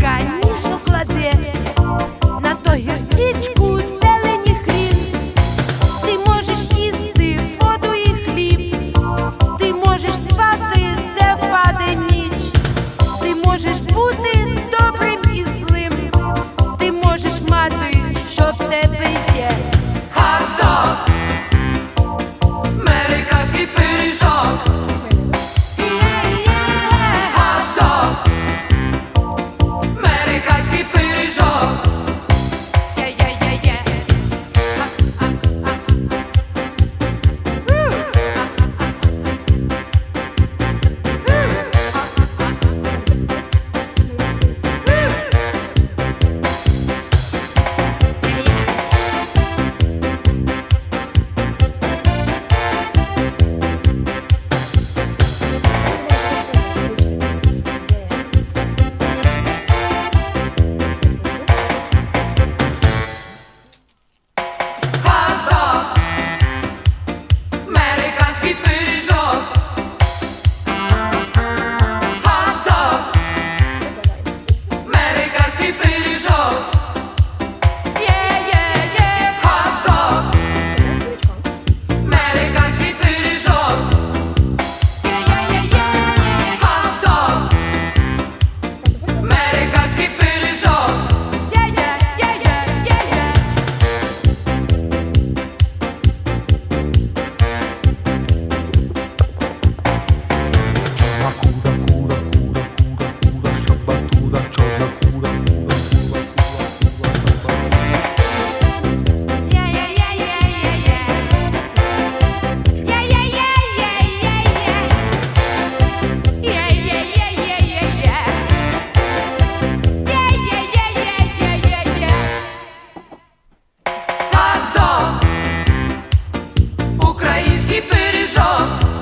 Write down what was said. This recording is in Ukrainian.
Ніжно кладе на то гірчичку. que perijó